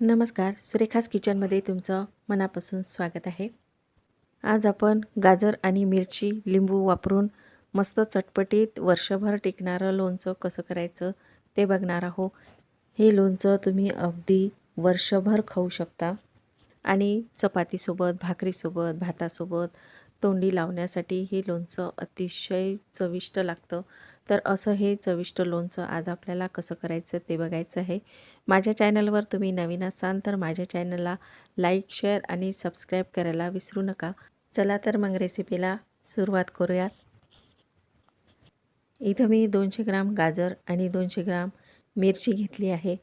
नमस्कार सुरेखास किचनमध्ये तुमचं मनापासून स्वागत आहे. आज आपण गाजर आणि मिरची लिंबू वापरून मस्त चटपटीत वर्षभर टिकणारं लोणचं कसं करायचं ते बघणार आहो हे लोणचं तुम्ही अगदी वर्षभर खाऊ शकता आणि चपातीसोबत भाकरीसोबत भातासोबत तोंडी लावण्यासाठी हे लोणचं अतिशय चविष्ट लागतं. तर असं हे चविष्ट लोणचं आज आपल्याला कसं करायचं ते बघायचं आहे. माझ्या चॅनलवर तुम्ही नवीन असाल तर माझ्या चॅनलला लाईक शेअर आणि सबस्क्राईब करायला विसरू नका. चला तर मग रेसिपीला सुरुवात करूयात. इथं मी दोनशे ग्राम गाजर आणि दोनशे ग्राम मिरची घेतली आहे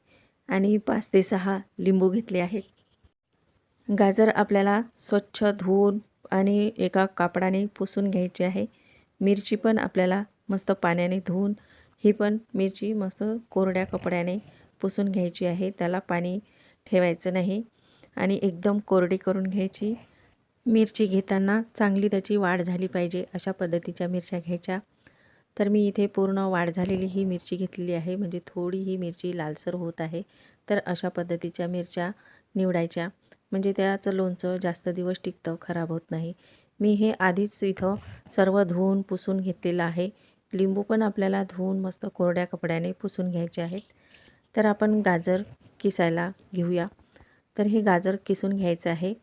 आणि पाच ते सहा लिंबू घेतले आहेत. गाजर आपल्याला स्वच्छ धुवून आणि एका कापडाने पुसून घ्यायची आहे. मिरची पण आपल्याला मस्त पाण्याने धुवून ही पण मिरची मस्त कोरड्या कपड्याने पुसून घ्यायची आहे. त्याला पाणी ठेवायचं नाही आणि एकदम कोरडी करून घ्यायची. मिरची घेताना चांगली त्याची वाढ झाली पाहिजे अशा पद्धतीच्या मिरच्या घ्यायच्या. तर मी इथे पूर्ण वाढ झालेली ही मिरची घेतलेली आहे. म्हणजे थोडी ही मिरची लालसर होत आहे. तर अशा पद्धतीच्या मिरच्या निवडायच्या. म्हणजे त्याचं लोणचं जास्त दिवस टिकतं खराब होत नाही. मी हे आधीच इथं सर्व धुवून पुसून घेतलेलं आहे. लिंबू पण आपल्याला धुवून मस्त कोरड्या कपड्याने पुसून घ्यायचे आहेत. तर आपण गाजर किसायला घेऊया. तर हे गाजर किसून घ्यायचं आहे.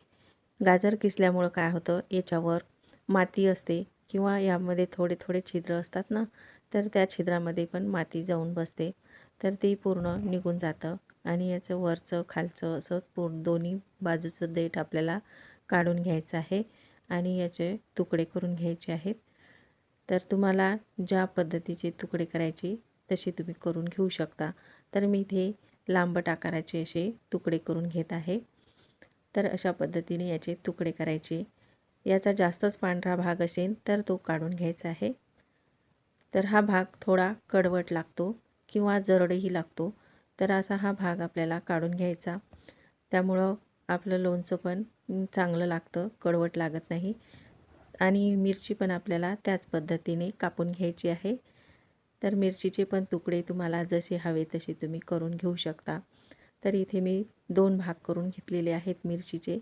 गाजर किसल्यामुळं काय होतं? याच्यावर माती असते किंवा यामध्ये थोडे थोडे छिद्र असतात ना तर त्या छिद्रामध्ये पण माती जाऊन बसते. तर ती पूर्ण निघून जातं आणि याचं वरचं खालचं असं पूर्ण दोन्ही बाजूचं देठ आपल्याला काढून घ्यायचं आहे आणि याचे तुकडे करून घ्यायचे आहेत. तर तुम्हाला ज्या पद्धतीचे तुकडे करायचे तसे तुम्ही करून घेऊ शकता. तर मी इथे लांबट आकाराचे असे तुकडे करून घेत आहे. तर अशा पद्धतीने याचे तुकडे करायचे. याचा जास्तच पांढरा भाग असेल तर तो काढून घ्यायचा आहे. तर हा भाग थोडा कडवट लागतो किंवा जरडही लागतो. तर असा हा भाग आपल्याला काढून घ्यायचा. त्यामुळं आपलं लोणचं पण चांगलं लागतं कडवट लागत नाही. आणि मिरची पण आपल्याला त्याच पद्धतीने कापून घ्यायची आहे. तर मिरचीचे पण तुकडे तुम्हाला जसे हवे तसे तुम्ही करून घेऊ शकता. तर इथे मी दोन भाग करून घेतलेले आहेत मिरचीचे.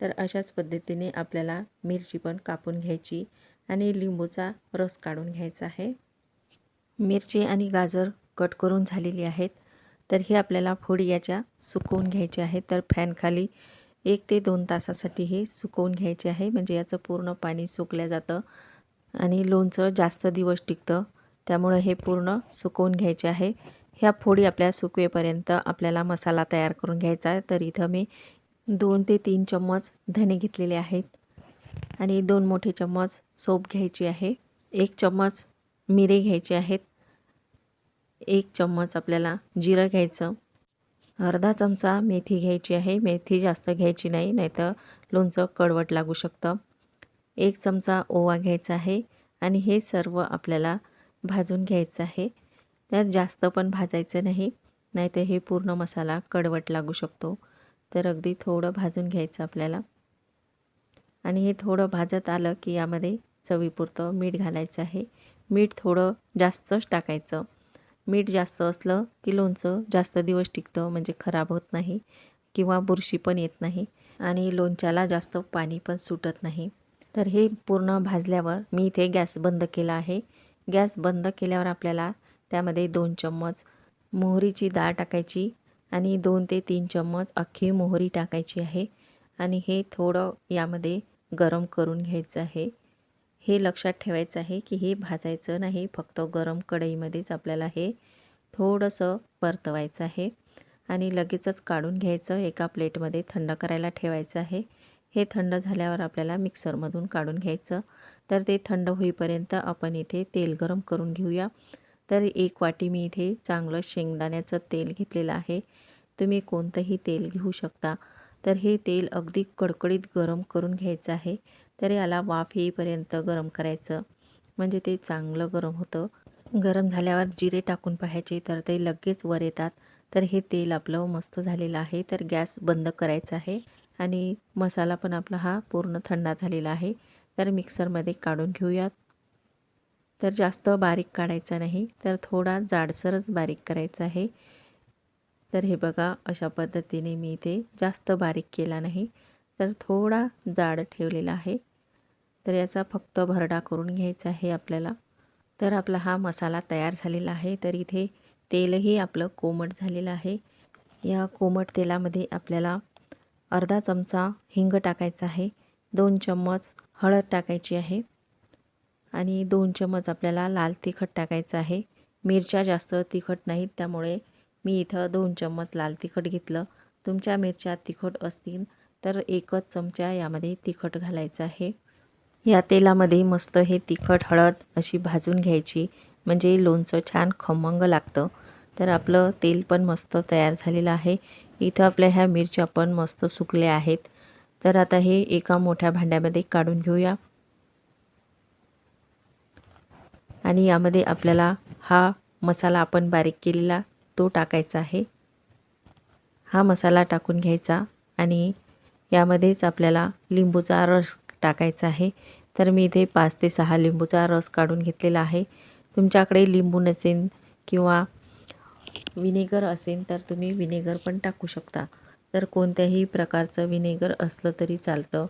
तर अशाच पद्धतीने आपल्याला मिरची पण कापून घ्यायची आणि लिंबूचा रस काढून घ्यायचा आहे. मिरची आणि गाजर कट करून झालेली आहेत. तर हे आपल्याला फोडी याच्या सुकवून घ्यायचे आहे. तर फॅनखाली एक ते दोन तासासाठी हे सुकवून घ्यायचे आहे. म्हणजे याचं पूर्ण पाणी सुकलं जातं आणि लोणचं जास्त दिवस टिकतं. त्यामुळं हे पूर्ण सुकवून घ्यायचे आहे. ह्या फोडी आपल्या सुकवेपर्यंत आपल्याला मसाला तयार करून घ्यायचा आहे. तर इथं मी दोन ते तीन चम्मच धने घेतलेले आहेत आणि दोन मोठे चम्मच सोप घ्यायची आहे. एक चम्मच मिरे घ्यायचे आहेत. एक चम्मच आपल्याला जिरं घ्यायचं. अर्धा चमचा मेथी घ्यायची आहे. मेथी जास्त घ्यायची नाही नाहीतर लोणचं कडवट लागू शकतं. एक चमचा ओवा घ्यायचा आहे आणि हे सर्व आपल्याला भाजून घ्यायचं आहे. तर जास्त पण भाजायचं नाही नाहीतर हे पूर्ण मसाला कडवट लागू शकतो. तर अगदी थोडं भाजून घ्यायचं आपल्याला. आणि हे थोडं भाजत आलं की यामध्ये चवीपुरतं मीठ घालायचं आहे. मीठ थोडं जास्तच टाकायचं. मीठ जास्त असलं की लोणचं जास्त दिवस टिकतं म्हणजे खराब होत नाही किंवा बुरशी पण येत नाही आणि लोणच्याला जास्त पाणी पण सुटत नाही. तर हे पूर्ण भाजल्यावर मी इथे गॅस बंद केला आहे. गॅस बंद केल्यावर आपल्याला त्यामध्ये दोन चम्मच मोहरीची डाळ टाकायची आणि दोन ते तीन चम्मच अख्खी मोहरी टाकायची आहे. आणि हे थोडं यामध्ये गरम करून घ्यायचं आहे. हे लक्षात ठेवायचं आहे की हे भाजायचं नाही फक्त गरम कढईमध्येच आपल्याला हे थोडंसं परतवायचं आहे. आणि लगेचच काढून घ्यायचं एका प्लेटमध्ये थंड करायला ठेवायचं आहे. हे थंड झाल्यावर आपल्याला मिक्सरमधून काढून घ्यायचं. तर ते थंड होईपर्यंत आपण इथे तेल गरम करून घेऊया. तर एक वाटी मी इथे चांगलं शेंगदाण्याचं तेल घेतलेलं आहे. तुम्ही कोणतंही तेल घेऊ शकता. तर हे तेल अगदी कडकडीत गरम करून घ्यायचं आहे. तर याला वाफ येईपर्यंत गरम करायचं. म्हणजे ते चांगलं गरम होतं. गरम झाल्यावर जिरे टाकून पाहायचे तर ते लगेच वर येतात. तर हे तेल आपलं मस्त झालेलं आहे. तर गॅस बंद करायचा आहे. आणि मसाला पण आपला हा पूर्ण थंडा झालेला आहे. तर मिक्सरमध्ये काढून घेऊयात. तर जास्त बारीक काढायचा नाही तर थोडा जाडसरच बारीक करायचा आहे. तर हे बघा अशा पद्धतीने मी इथे जास्त बारीक केला नाही. तर थोडा जाड ठेवलेला आहे. तर याचा फक्त भरडा करून घ्यायचा आहे आपल्याला. तर आपला हा मसाला तयार झालेला आहे. तर इथे तेलही आपलं कोमट झालेलं आहे. या कोमट तेलामध्ये आपल्याला अर्धा चमचा हिंग टाकायचा आहे. दोन चम्मच हळद टाकायची आहे. आणि दोन चम्मच आपल्याला लाल तिखट टाकायचं आहे. मिरच्या जास्त तिखट नाहीत त्यामुळे मी इथं दोन चम्मच लाल तिखट घेतलं. तुमच्या मिरच्या तिखट असतील तर एकच चमचा यामध्ये तिखट घालायचं आहे. या तेलामध्ये मस्त हे तिखट हळद अशी भाजून घ्यायची. म्हणजे लोणचं छान खमंग लागतं. तर आपलं तेल पण मस्त तयार झालेलं आहे. इथं आपल्या ह्या मिरच्या पण मस्त सुकल्या आहेत. तर आता हे एका मोठ्या भांड्यामध्ये काढून घेऊया. आणि यामध्ये आपल्याला हा मसाला आपण बारीक केलेला तो टाकायचा आहे. हा मसाला टाकून घ्यायचा आणि यामध्येच आपल्याला लिंबूचा रस टाकायचा आहे. तर मी इथे पाच ते सहा लिंबूचा रस काढून घेतलेला आहे. तुमच्याकडे लिंबू नसेल किंवा विनेगर असेल तर तुम्ही विनेगर पण टाकू शकता. तर कोणत्याही प्रकारचं विनेगर असलं तरी चालतं.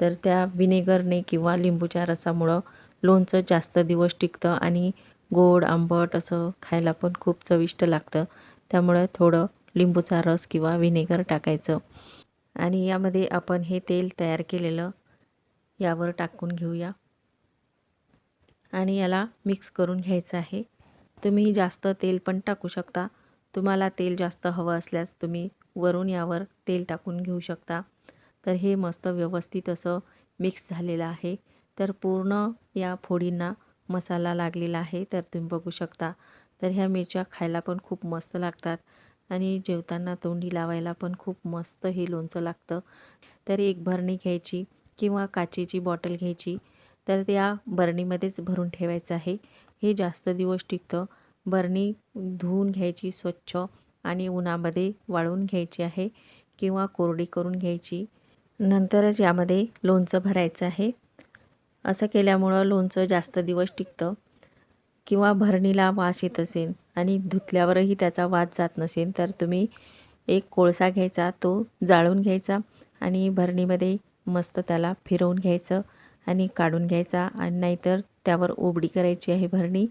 तर त्या विनेगरने किंवा लिंबूच्या रसामुळं लोणचं जास्त दिवस टिकतं आणि गोड आंबट असं खायला पण खूप चविष्ट लागतं. त्यामुळं थोडं लिंबूचा रस किंवा विनेगर टाकायचं. आणि यामध्ये आपण हे तेल तयार केलेलं यावर टाकून घेऊया. आणि याला मिक्स करून घ्यायचं आहे. तुम्ही जास्त तेल पण टाकू शकता. तुम्हाला तेल जास्त हवं असल्यास तुम्ही वरून यावर तेल टाकून घेऊ शकता. तर हे मस्त व्यवस्थित असं मिक्स झालेलं आहे. तर पूर्ण या फोडींना मसाला लागलेला आहे तर तुम्ही बघू शकता. तर ह्या मिरच्या खायला पण खूप मस्त लागतात. आणि जेवताना तोंडी लावायला पण खूप मस्त हे लोणचं लागतं. तर एक भरणी घ्यायची किंवा काचेची बॉटल घ्यायची. तर त्या बरणीमध्येच भरून ठेवायचं आहे. हे जास्त दिवस टिकतं. बरणी धुवून घ्यायची स्वच्छ आणि उन्हामध्ये वाळवून घ्यायची आहे किंवा कोरडी करून घ्यायची. नंतरच यामध्ये लोणचं भरायचं आहे. असं केल्यामुळं लोणचं जास्त दिवस टिकतं. किंवा भरणीला वास येत असेल आणि धुतल्यावरही त्याचा वास जात नसेल तर तुम्ही एक कोळसा घ्यायचा तो जाळून घ्यायचा आणि भरणीमध्ये मस्त त्याला फिरवून घ्यायचं आणि काढून घ्यायचा आणि नाहीतर त्यावर ओबडी करायची आहे भरणी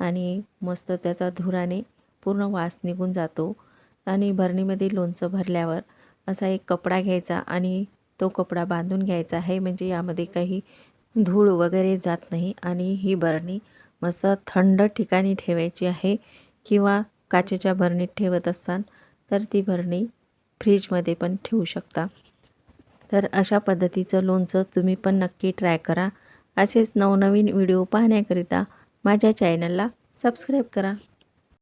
आणि मस्त त्याचा धुराने पूर्ण वास निघून जातो. आणि भरणीमध्ये लोणचं भरल्यावर असा एक कपडा घ्यायचा आणि तो कपडा बांधून घ्यायचा आहे म्हणजे यामध्ये काही धूळ वगैरे जात नाही आणि ही बरणी मस्त थंड ठिकाणी ठेवायची आहे किंवा काचेच्या भरणीत ठेवत असाल तर ती भरणी फ्रीजमध्ये पण ठेवू शकता. तर अशा पद्धतीचं लोणचं तुम्ही पण नक्की ट्राय करा. असेच नवनवीन व्हिडिओ पाहण्याकरिता माझ्या चॅनलला सबस्क्राईब करा.